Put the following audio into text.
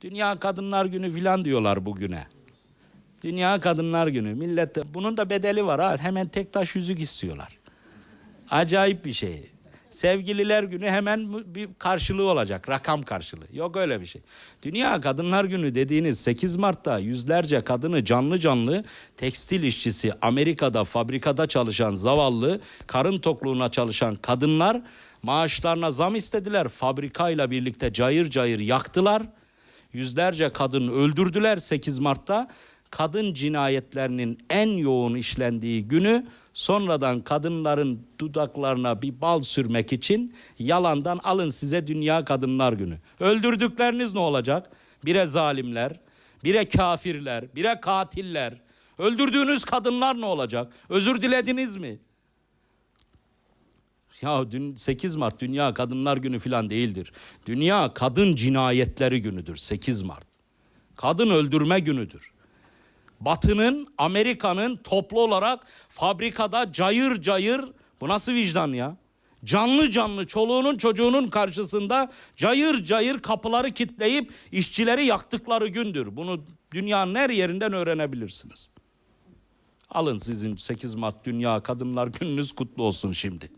Dünya Kadınlar Günü filan diyorlar bugüne. Dünya Kadınlar Günü. Millet bunun da bedeli var ha. Hemen tek taş yüzük istiyorlar. Acayip bir şey. Sevgililer günü hemen bir karşılığı olacak. Rakam karşılığı. Yok öyle bir şey. Dünya Kadınlar Günü dediğiniz 8 Mart'ta yüzlerce kadını canlı canlı tekstil işçisi, Amerika'da fabrikada çalışan zavallı, karın tokluğuna çalışan kadınlar maaşlarına zam istediler. Fabrikayla birlikte cayır cayır yaktılar. Yüzlerce kadın öldürdüler 8 Mart'ta. Kadın cinayetlerinin en yoğun işlendiği günü sonradan kadınların dudaklarına bir bal sürmek için yalandan alın size Dünya Kadınlar Günü. Öldürdükleriniz ne olacak? Bire zalimler, bire kafirler, bire katiller. Öldürdüğünüz kadınlar ne olacak? Özür dilediniz mi? Ya dün 8 Mart Dünya Kadınlar Günü falan değildir. Dünya Kadın Cinayetleri Günüdür 8 Mart. Kadın öldürme günüdür. Batı'nın, Amerika'nın toplu olarak fabrikada cayır cayır bu nasıl vicdan ya? Canlı canlı çoluğunun çocuğunun karşısında cayır cayır kapıları kitleyip işçileri yaktıkları gündür. Bunu dünyanın her yerinden öğrenebilirsiniz. Alın sizin 8 Mart Dünya Kadınlar Gününüz kutlu olsun şimdi.